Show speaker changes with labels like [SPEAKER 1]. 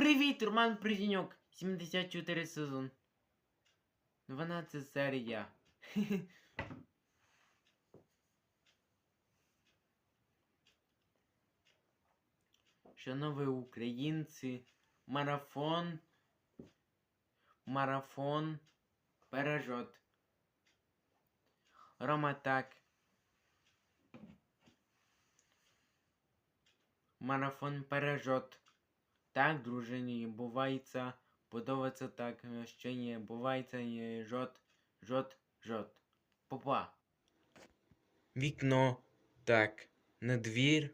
[SPEAKER 1] Привіт, Роман Придіньок. 74 сезон. 12 серія. Шановні українці, марафон. Марафон. Пережот. Рома так. Марафон пережот. Так, дружині, бувається, подобається так, е, ще не бувається, не жот, жот, жот. Попа. Вікно, так, на двір,